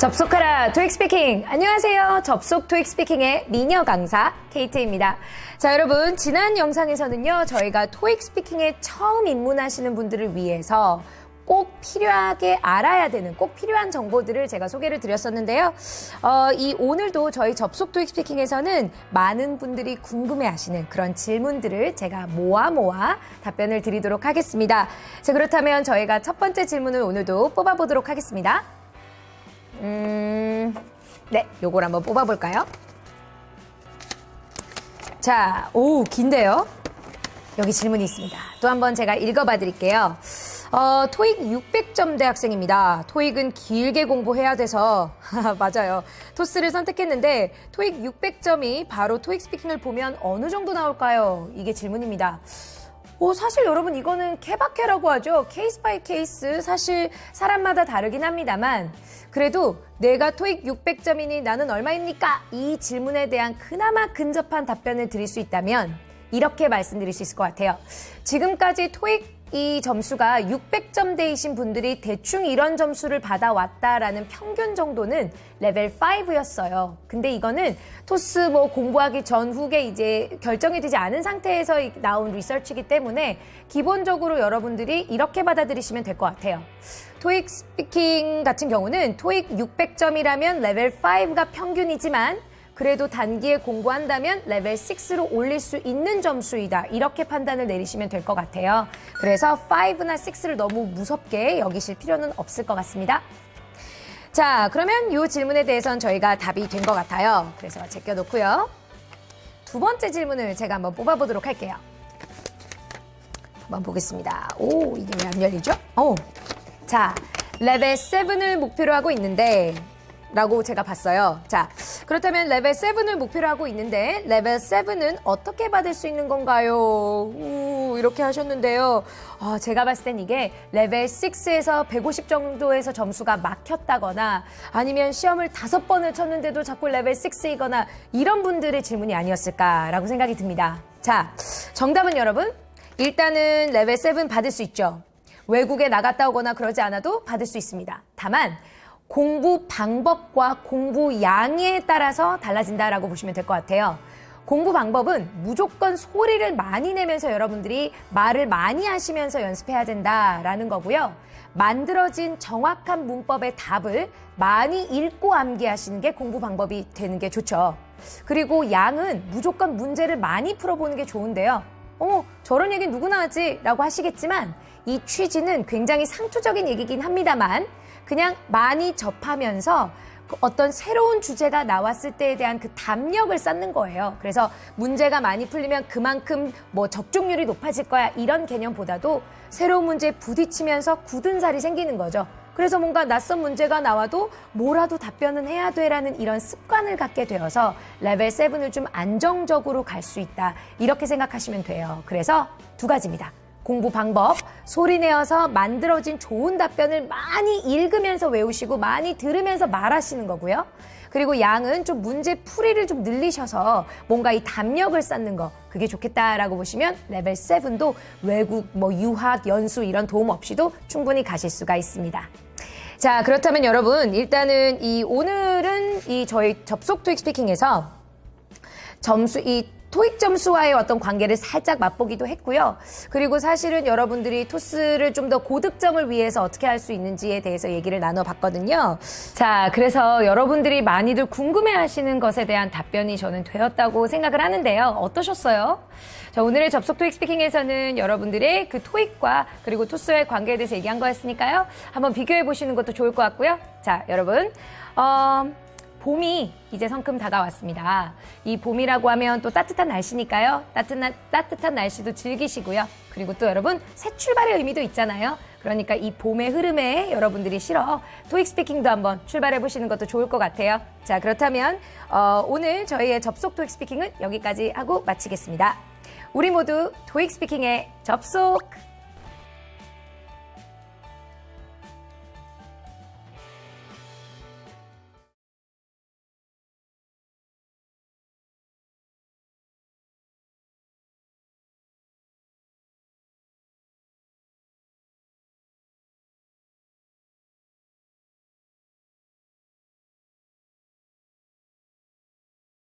접속하라 토익 스피킹 안녕하세요. 접속 토익 스피킹의 미녀 강사 케이트입니다. 자 여러분 지난 영상에서는요 저희가 토익 스피킹에 처음 입문하시는 분들을 위해서 꼭 필요하게 알아야 되는 꼭 필요한 정보들을 제가 소개를 드렸었는데요. 어, 이 오늘도 저희 접속 토익 스피킹에서는 많은 분들이 궁금해하시는 그런 질문들을 제가 모아 모아 답변을 드리도록 하겠습니다. 자 그렇다면 저희가 첫 번째 질문을 오늘도 뽑아보도록 하겠습니다 음, 네, 요걸 한번 뽑아볼까요? 자, 오, 긴데요? 여기 질문이 있습니다. 또 한번 제가 읽어봐 드릴게요. 어, 토익 600점 대 학생입니다. 토익은 길게 공부해야 돼서, 맞아요. 토스를 선택했는데, 토익 600점이 바로 토익 스피킹을 보면 어느 정도 나올까요? 이게 질문입니다. 어, 사실 여러분 이거는 케바케라고 하죠. 케이스 바이 케이스 사실 사람마다 다르긴 합니다만 그래도 내가 토익 600점이니 나는 얼마입니까? 이 질문에 대한 그나마 근접한 답변을 드릴 수 있다면 이렇게 말씀드릴 수 있을 것 같아요. 지금까지 토익 이 점수가 600점대이신 분들이 대충 이런 점수를 받아왔다라는 평균 정도는 레벨 5였어요. 근데 이거는 토스 뭐 공부하기 전 후에 이제 결정이 되지 않은 상태에서 나온 리서치이기 때문에 기본적으로 여러분들이 이렇게 받아들이시면 될 것 같아요. 토익 스피킹 같은 경우는 토익 600점이라면 레벨 5가 평균이지만 그래도 단기에 공부한다면 레벨 6로 올릴 수 있는 점수이다. 이렇게 판단을 내리시면 될 것 같아요. 그래서 5나 6를 너무 무섭게 여기실 필요는 없을 것 같습니다. 자, 그러면 이 질문에 대해서는 저희가 답이 된 것 같아요. 그래서 제껴놓고요. 두 번째 질문을 제가 한번 뽑아보도록 할게요. 한번 보겠습니다. 오, 이게 왜 안 열리죠? 오. 자, 레벨 7을 목표로 하고 있는데, 라고 제가 봤어요. 자, 그렇다면 레벨 7을 목표로 하고 있는데 레벨 7은 어떻게 받을 수 있는 건가요? 우, 이렇게 하셨는데요. 아, 제가 봤을 땐 이게 레벨 6에서 150 정도에서 점수가 막혔다거나 아니면 시험을 다섯 번을 쳤는데도 자꾸 레벨 6이거나 이런 분들의 질문이 아니었을까라고 생각이 듭니다. 자, 정답은 여러분 일단은 레벨 7 받을 수 있죠. 외국에 나갔다 오거나 그러지 않아도 받을 수 있습니다. 다만 공부 방법과 공부 양에 따라서 달라진다라고 보시면 될 것 같아요. 공부 방법은 무조건 소리를 많이 내면서 여러분들이 말을 많이 하시면서 연습해야 된다라는 거고요. 만들어진 정확한 문법의 답을 많이 읽고 암기하시는 게 공부 방법이 되는 게 좋죠. 그리고 양은 무조건 문제를 많이 풀어보는 게 좋은데요. 어머, 저런 얘기 누구나 하지? 라고 하시겠지만 이 취지는 굉장히 상투적인 얘기긴 합니다만 그냥 많이 접하면서 그 어떤 새로운 주제가 나왔을 때에 대한 그 담력을 쌓는 거예요. 그래서 문제가 많이 풀리면 그만큼 뭐 적중률이 높아질 거야 이런 개념보다도 새로운 문제에 부딪히면서 굳은 살이 생기는 거죠. 그래서 뭔가 낯선 문제가 나와도 뭐라도 답변은 해야 돼라는 이런 습관을 갖게 되어서 레벨 7을 좀 안정적으로 갈 수 있다. 이렇게 생각하시면 돼요. 그래서 두 가지입니다. 공부 방법, 소리 내어서 만들어진 좋은 답변을 많이 읽으면서 외우시고 많이 들으면서 말하시는 거고요. 그리고 양은 좀 문제 풀이를 좀 늘리셔서 뭔가 이 담력을 쌓는 거 그게 좋겠다라고 보시면 레벨 7도 외국 뭐 유학 연수 이런 도움 없이도 충분히 가실 수가 있습니다. 자 그렇다면 여러분 일단은 이 오늘은 이 저희 접속 토익 스피킹에서 점수 이 토익 점수와의 어떤 관계를 살짝 맛보기도 했고요. 그리고 사실은 여러분들이 토스를 좀 더 고득점을 위해서 어떻게 할 수 있는지에 대해서 얘기를 나눠봤거든요. 자, 그래서 여러분들이 많이들 궁금해 하시는 것에 대한 답변이 저는 되었다고 생각을 하는데요. 어떠셨어요? 자, 오늘의 접속 토익 스피킹에서는 여러분들의 그 토익과 그리고 토스의 관계에 대해서 얘기한 거였으니까요. 한번 비교해 보시는 것도 좋을 것 같고요. 자, 여러분. 어, 봄이 이제 성큼 다가왔습니다. 이 봄이라고 하면 또 따뜻한 날씨니까요. 따뜻한, 따뜻한 날씨도 즐기시고요. 그리고 또 여러분, 새 출발의 의미도 있잖아요. 그러니까 이 봄의 흐름에 여러분들이 실어 토익 스피킹도 한번 출발해 보시는 것도 좋을 것 같아요. 자, 그렇다면 어, 오늘 저희의 접속 토익 스피킹은 여기까지 하고 마치겠습니다. 우리 모두 토익 스피킹에 접속!